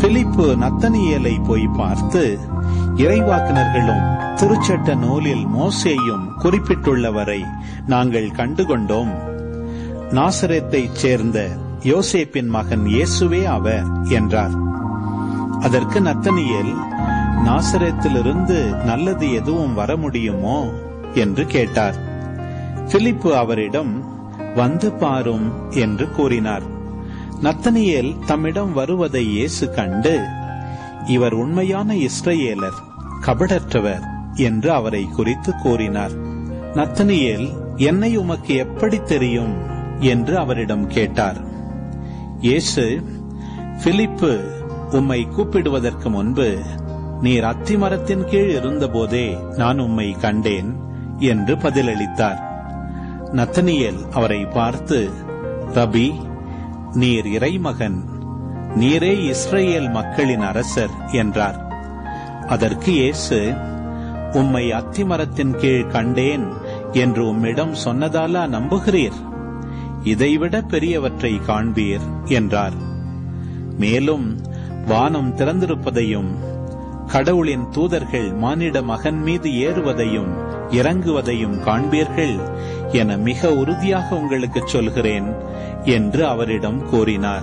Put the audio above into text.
பிலிப்பு நத்தனியலை போய் பார்த்து இறைவாக்கினர்களும் திருச்சட்ட நூலில் மோசேயும் குறிப்பிட்டுள்ளவரை நாங்கள் கண்டுகொண்டோம். நாசரேத்தைச் சேர்ந்த யோசேப்பின் மகன் இயேசுவே அவர் என்றார். அதற்கு நத்தனியல் நாசரேத்திலிருந்து நல்லது எதுவும் வர முடியுமோ? என்று கேட்டார். பிலிப்பு அவரிடம் வந்து பாரும் என்று கூறினார். நத்தனியேல் தம்மிடம் வருவதை இயேசு கண்டு இவர் உண்மையான இஸ்ரேலர் கபடற்றவர் என்று அவரை குறித்து கூறினார். நத்தனியேல் என்னை உமக்கு எப்படி தெரியும்? என்று அவரிடம் கேட்டார். இயேசு பிலிப்பு உம்மை கூப்பிடுவதற்கு முன்பு நீர் அத்திமரத்தின் கீழ் இருந்தபோதே நான் உம்மை கண்டேன் என்று பதிலளித்தார். நத்தனியேல் அவரை பார்த்து ரபி நீர் இறைமகன். நீரே இஸ்ரேல் மக்களின் அரசர் என்றார். அதற்கு இயேசு உம்மை அத்திமரத்தின் கீழ் கண்டேன் என்று உம்மிடம் சொன்னதாலா நம்புகிறீர்? இதைவிட பெரியவற்றை காண்பீர் என்றார். மேலும் வானம் திறந்திருப்பதையும் கடவுளின் தூதர்கள் மானிட மகன் மீது ஏறுவதையும் இறங்குவதையும் காண்பீர்கள் என மிக உறுதியாக உங்களுக்கு சொல்கிறேன் என்று அவரிடம் கூறினார்.